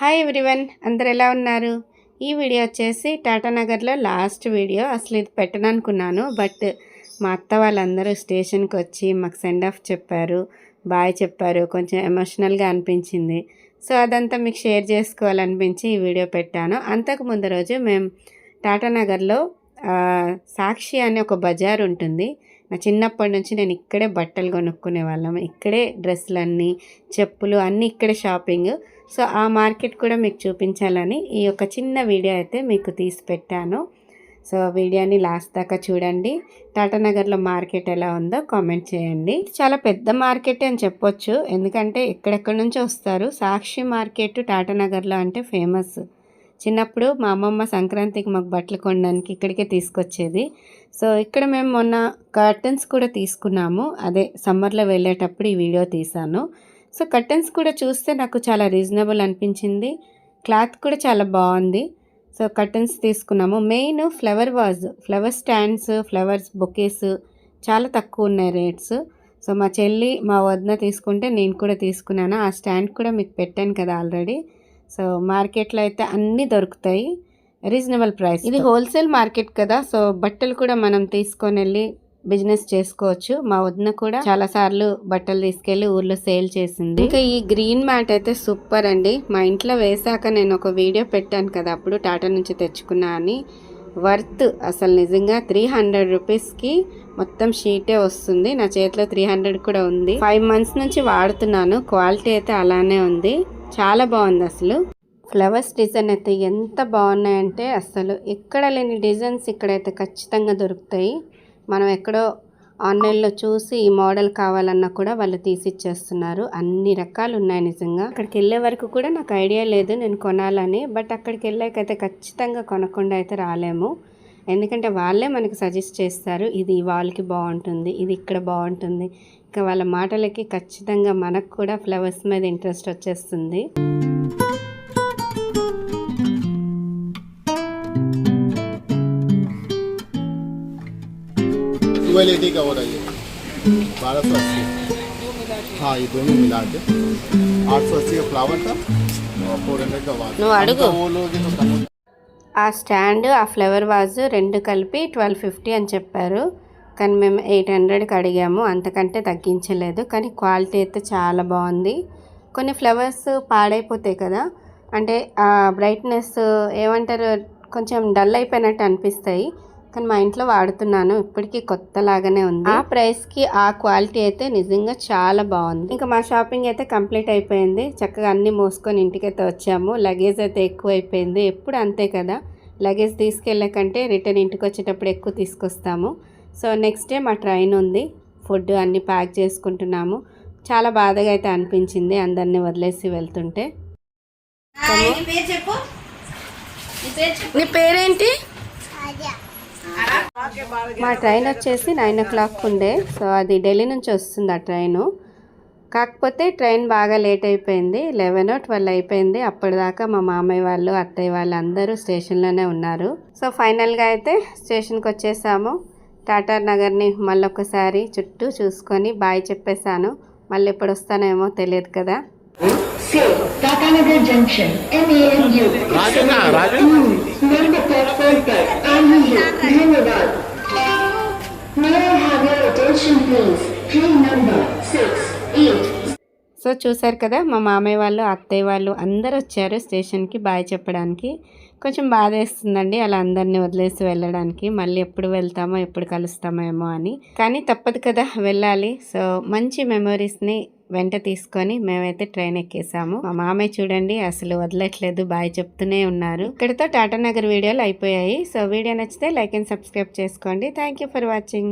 Hi everyone అందరు ఎలా ఉన్నారు? ఈ వీడియో వచ్చేసి టాటానగర్లో లాస్ట్ వీడియో. అసలు ఇది పెట్టననుకున్నాను బట్ మా అత్త వాళ్ళందరూ స్టేషన్కి వచ్చి మాకు సెండ్ ఆఫ్ చెప్పారు బాయ్ చెప్పారు కొంచెం ఎమోషనల్గా అనిపించింది. సో అదంతా మీకు షేర్ చేసుకోవాలనిపించి ఈ వీడియో పెట్టాను. అంతకు ముందు రోజు మేము టాటానగర్లో నగర్లో సాక్షి అనే ఒక బజార్ ఉంటుంది. నా చిన్నప్పటి నుంచి నేను ఇక్కడే బట్టలు కొనుక్కునే వాళ్ళం. ఇక్కడే డ్రెస్సులన్నీ చెప్పులు అన్నీ ఇక్కడే షాపింగ్. సో ఆ మార్కెట్ కూడా మీకు చూపించాలని ఈ యొక్క చిన్న వీడియో అయితే మీకు తీసి పెట్టాను. సో వీడియోని లాస్ట్ దాకా చూడండి. టాటానగర్లో మార్కెట్ ఎలా ఉందో కామెంట్ చేయండి. చాలా పెద్ద మార్కెట్ అని చెప్పొచ్చు. ఎందుకంటే ఎక్కడెక్కడి నుంచో వస్తారు. సాక్షి మార్కెట్ టాటానగర్లో అంటే ఫేమస్. చిన్నప్పుడు మా అమ్మమ్మ సంక్రాంతికి మాకు బట్టలు కొనడానికి ఇక్కడికే తీసుకొచ్చేది. సో ఇక్కడ మేము మొన్న కర్టన్స్ కూడా తీసుకున్నాము. అదే సమ్మర్లో వెళ్ళేటప్పుడు ఈ వీడియో తీశాను. సో కర్టన్స్ కూడా చూస్తే నాకు చాలా రీజనబుల్ అనిపించింది. క్లాత్ కూడా చాలా బాగుంది. సో కర్టన్స్ తీసుకున్నాము. Main flower vase flower stands flowers bouquets చాలా తక్కువ ఉన్నాయి రేట్స్. సో మా చెల్లి మా వదిన తీసుకుంటే నేను కూడా తీసుకున్నాను. ఆ స్టాండ్ కూడా మీకు పెట్టాను కదా ఆల్రెడీ. సో మార్కెట్లో అయితే అన్నీ దొరుకుతాయి. రీజనబుల్ ప్రైస్ ఇది హోల్సేల్ మార్కెట్ కదా సో బట్టలు కూడా మనం తీసుకొని వెళ్ళి బిజినెస్ చేసుకోవచ్చు. మా వదిన కూడా చాలా సార్లు బట్టలు తీసుకెళ్ళి ఊర్లో సేల్ చేసింది. ఇంకా ఈ గ్రీన్ మ్యాట్ అయితే సూపర్ అండి. మా ఇంట్లో వేసాక నేను ఒక వీడియో పెట్టాను కదా అప్పుడు టాటా నుంచి తెచ్చుకున్నా అని. వర్త్ అసలు నిజంగా త్రీ హండ్రెడ్ రూపీస్కి మొత్తం షీటే వస్తుంది. నా చేతిలో త్రీ హండ్రెడ్ కూడా ఉంది. ఫైవ్ మంత్స్ నుంచి వాడుతున్నాను. క్వాలిటీ అయితే అలానే ఉంది. చాలా బాగుంది అసలు. ఫ్లవర్స్ డిజైన్ అయితే ఎంత బాగున్నాయంటే అసలు ఎక్కడ లేని డిజైన్స్ ఇక్కడైతే ఖచ్చితంగా దొరుకుతాయి. మనం ఎక్కడో ఆన్లైన్లో చూసి ఈ మోడల్ కావాలన్నా కూడా వాళ్ళు తీసిచ్చేస్తున్నారు. అన్ని రకాలు ఉన్నాయి నిజంగా. అక్కడికి వెళ్ళే వరకు కూడా నాకు ఐడియా లేదు నేను కొనాలని బట్ అక్కడికి వెళ్ళాకైతే ఖచ్చితంగా కొనకుండా అయితే రాలేము. ఎందుకంటే వాళ్ళే మనకి సజెస్ట్ చేస్తారు ఇది ఈ వాళ్ళకి బాగుంటుంది ఇది ఇక్కడ బాగుంటుంది ఇంకా వాళ్ళ మాటలకి ఖచ్చితంగా మనకు కూడా ఫ్లవర్స్ మీద ఇంట్రెస్ట్ వచ్చేస్తుంది ट्वेल्व का हो रहा है ये बारह सौ अस्सी हाँ ये दोनों मिला के आठ सौ अस्सी का फ्लावर था और फोर हंड्रेड का वाज నువ్వు అడుగు. तो वो लोग तो कम ఆ స్టాండ్ ఆ ఫ్లవర్ వాజ్ రెండు కలిపి ట్వెల్వ్ ఫిఫ్టీ అని చెప్పారు. కానీ మేము ఎయిట్ హండ్రెడ్కి అడిగాము. అంతకంటే తగ్గించలేదు. కానీ క్వాలిటీ అయితే చాలా బాగుంది. కొన్ని ఫ్లవర్స్ పాడైపోతాయి కదా. అంటే ఆ బ్రైట్నెస్ ఏమంటారు? కొంచెం డల్ అయిపోయినట్టు అనిపిస్తాయి. కానీ మా ఇంట్లో వాడుతున్నాను. ఇప్పటికీ కొత్తలాగానే ఉంది. ఆ ప్రైస్కి ఆ క్వాలిటీ అయితే నిజంగా చాలా బాగుంది. ఇంకా మా షాపింగ్ అయితే కంప్లీట్ అయిపోయింది. చక్కగా అన్ని మోసుకొని ఇంటికైతే వచ్చాము. లగేజ్ అయితే ఎక్కువ అయిపోయింది ఎప్పుడు అంతే కదా? లగేజ్ తీసుకెళ్ళే కంటే రిటర్న్ ఇంటికి వచ్చేటప్పుడు ఎక్కువ తీసుకొస్తాము. సో నెక్స్ట్ డే మా ట్రైన్ ఉంది. ఫుడ్ అన్ని ప్యాక్ చేసుకుంటున్నాము. చాలా బాధగా అయితే అనిపించింది అందరినీ వదిలేసి వెళ్తుంటే. నీ పేరు చెప్పు. నీ పేరు చెప్పు. నీ పేరేంటి? మా ట్రైన్ వచ్చేసి నైన్ ఓ క్లాక్ ఉండే. సో అది ఢిల్లీ నుంచి వస్తుంది ఆ ట్రైను. కాకపోతే ట్రైన్ బాగా లేట్ అయిపోయింది. లెవెన్ ట్వెల్వ్ అయిపోయింది. అప్పటిదాకా మా మామయ్య వాళ్ళు అత్తయ్య వాళ్ళు అందరూ స్టేషన్లోనే ఉన్నారు. సో ఫైనల్గా అయితే స్టేషన్కి వచ్చేసాము. టాటా నగర్ని మళ్ళొకసారి చుట్టూ చూసుకొని బాయ్ చెప్పేశాను. మళ్ళీ ఎప్పుడు వస్తానేమో తెలియదు కదా. Sale, సో చూసారు కదా మా మామయ్య వాళ్ళు అత్తయ్య వాళ్ళు అందరు వచ్చారు స్టేషన్కి బాయ్ చెప్పడానికి. కొంచెం బాధ వేస్తుందండి అలా అందరినీ వదిలేసి వెళ్ళడానికి. మళ్ళీ ఎప్పుడు వెళ్తామో ఎప్పుడు కలుస్తామేమో అని. కానీ తప్పదు కదా వెళ్ళాలి. సో మంచి మెమొరీస్ని వెంట తీసుకొని మేమైతే ట్రైన్ ఎక్కేసాము. మా మామయ్య చూడండి అసలు వదలట్లేదు బాయ్ చెప్తూనే ఉన్నారు. ఇక్కడితో టాటా నగర్ వీడియోలు అయిపోయాయి. సో వీడియో నచ్చితే లైక్ అండ్ సబ్స్క్రైబ్ చేసుకోండి. Thank you for watching.